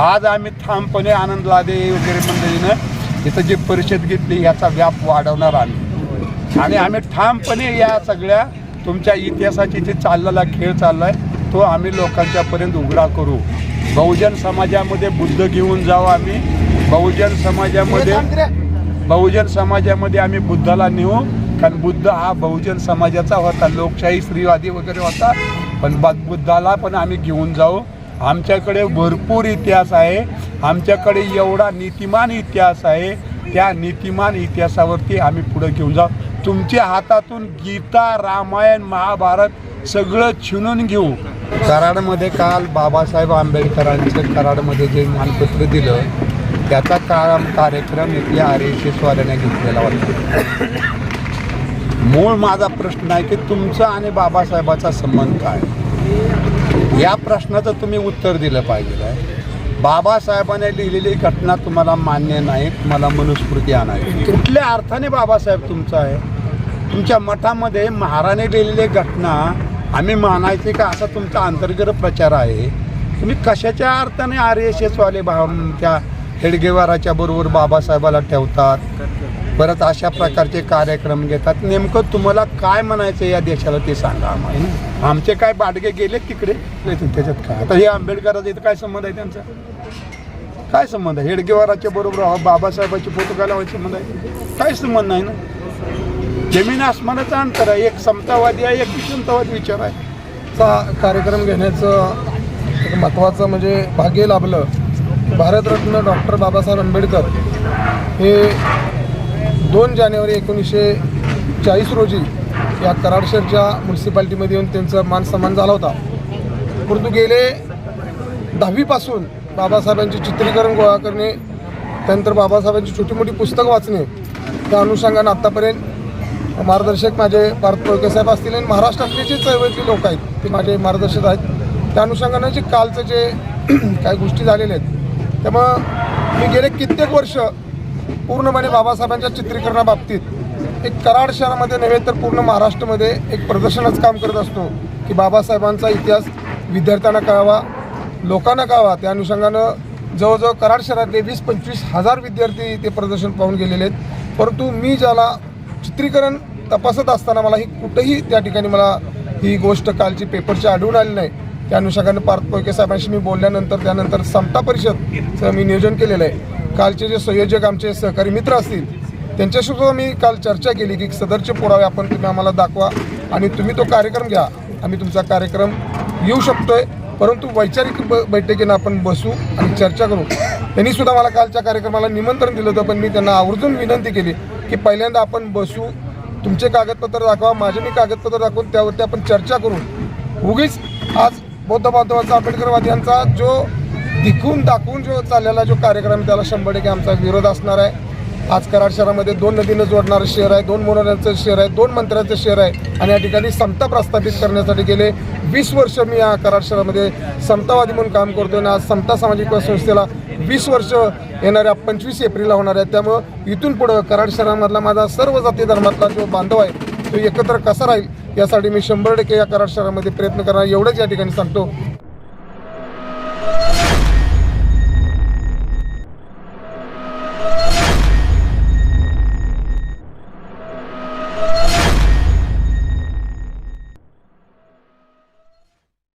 आज आम्ही ठामपणे आनंद लादे वगैरे मंडळीनं. इथं जी परिषद घेतली याचा व्याप वाढवणार आम्ही. आणि आम्ही ठामपणे या सगळ्या तुमच्या इतिहासाची जे चाललेला खेळ चाललाय तो आम्ही लोकांच्यापर्यंत उघडा करू. बहुजन समाजामध्ये बुद्ध घेऊन जाऊ आम्ही. बहुजन समाजामध्ये बहुजन समाजामध्ये आम्ही बुद्धाला नेऊ. कारण बुद्ध हा बहुजन समाजाचा होता. लोकशाही स्त्रीवादी वगैरे होता. पण ब- बुद्धाला पण आम्ही घेऊन जाऊ. आमच्याकडे भरपूर इतिहास आहे. आमच्याकडे एवढा नीतिमान इतिहास आहे. त्या नीतिमान इतिहासावरती आम्ही पुढे घेऊन जाऊ. तुमच्या हातातून गीता रामायण महाभारत सगळं छिनून घेऊ. कराडमध्ये काल बाबासाहेब आंबेडकरांचं कराडमध्ये जे मानपत्र दिलं त्याचा काम कार्यक्रम इथल्या आर एस एसवाल्याने घेतलेला होता मूळ माझा प्रश्न आहे की तुमचा आणि बाबासाहेबाचा संबंध काय? या प्रश्नाचं तुम्ही उत्तर दिलं पाहिजे. आहे बाबासाहेबांनी लिहिलेली घटना तुम्हाला मान्य नाही तुम्हाला मनुस्मृती आणायची कुठल्या अर्थाने बाबासाहेब तुमचा आहे? तुमच्या मठामध्ये महाराने लिहिलेली घटना आम्ही मानायची का? असा तुमचा अंतर्गत प्रचार आहे. तुम्ही कशाच्या अर्थाने आर एस एसवाले भाव त्या हेडगेवाराच्या बरोबर बाबासाहेबाला ठेवतात. परत अशा प्रकारचे कार्यक्रम घेतात. नेमकं तुम्हाला काय म्हणायचं या देशाला ते सांगा आम्हाला. आमचे काय बाडगे गेले तिकडे? नाही त्याच्यात काय? आता हे आंबेडकराचा इथं काय संबंध आहे त्यांचा? काय संबंध आहे? हेडगेवाराच्या बरोबर बाबासाहेबाची बाबासाहेबाचे फोटो काय संबंध आहे? काय संबंध नाही ना? जमीन आसमानाचा अंतर आहे. एक समतावादी आहे एक विषमतावादी विचार आहे. चा कार्यक्रम घेण्याचं महत्त्वाचं म्हणजे भाग्य लाभलं. भारतरत्न डॉक्टर बाबासाहेब आंबेडकर हे दोन जानेवारी एकोणीसशे चाळीस रोजी या कराडशहरच्या म्युन्सिपाल्टीमध्ये येऊन त्यांचा मान सन्मान झाला होता. परंतु गेले दहावीपासून बाबासाहेबांचे चित्रीकरण गोळा करणे त्यानंतर बाबासाहेबांची छोटी मोठी पुस्तकं वाचणे त्या अनुषंगानं आत्तापर्यंत मार्गदर्शक माझे भारत कोळके साहेब असतील आणि महाराष्ट्रातले जे चळवळीतले लोक आहेत ते माझे मार्गदर्शक आहेत. त्या अनुषंगानं जे कालचं जे काही गोष्टी झालेल्या आहेत त्यामुळं मी गेले कित्येक वर्ष पूर्णपणे बाबासाहेबांच्या चित्रीकरणाबाबतीत एक कराड शहरामध्ये नव्हे तर पूर्ण महाराष्ट्रामध्ये एक प्रदर्शनच काम करत असतो की बाबासाहेबांचा इतिहास विद्यार्थ्यांना कळावा लोकांना कळावा. त्या अनुषंगानं जवळजवळ कराड शहरातले वीस पंचवीस हजार विद्यार्थी ते प्रदर्शन पाहून गेलेले आहेत. परंतु मी ज्याला चित्रीकरण तपासत असताना मला ही कुठंही त्या ठिकाणी मला ही गोष्ट कालची पेपरची आढळून आली नाही. त्या अनुषंगाने पार्थ कोळके साहेबांशी मी बोलल्यानंतर त्यानंतर समता परिषदचं मी नियोजन केलेलं आहे. कालचे जे संयोजक आमचे सहकारी मित्र असतील त्यांच्याशीसुद्धा मी काल चर्चा केली की सदरचे पुरावे आपण तुम्ही आम्हाला दाखवा आणि तुम्ही तो कार्यक्रम घ्या. आम्ही तुमचा कार्यक्रम येऊ आहे परंतु वैचारिक ब बैठकीनं आपण बसू आणि चर्चा करू. त्यांनी सुद्धा मला कालच्या कार्यक्रमाला निमंत्रण दिलं होतं पण मी त्यांना आवर्जून विनंती केली की पहिल्यांदा आपण बसू. तुमचे कागदपत्र दाखवा माझे मी कागदपत्र दाखवून त्यावरती आपण चर्चा करू. उगीच आज बौद्ध बांधवाचा आंबेडकरवाद्यांचा जो दिखून दाखवून जो चाललेला जो कार्यक्रम त्याला शंभर टक्के आमचा विरोध असणार आहे. आज कराड शहरामध्ये दोन नदीनं जोडणारं शहर आहे दोन मोरांचं शहर आहे दोन मंत्र्यांचं शहर आहे आणि या ठिकाणी समता प्रस्थापित करण्यासाठी गेले वीस वर्ष मी या कराड शहरामध्ये समतावादी म्हणून काम करतो आणि आज समता सामाजिक संस्थेला वीस वर्ष येणाऱ्या पंचवीस एप्रिलला होणार आहे. त्यामुळं इथून पुढं कराड शहरामधला माझा सर्व जाती धर्मातला जो बांधव आहे तो एकत्र कसा राहील यासाठी मी शंभर टक्के या कराड शहरामध्ये प्रयत्न करणार एवढंच या ठिकाणी सांगतो.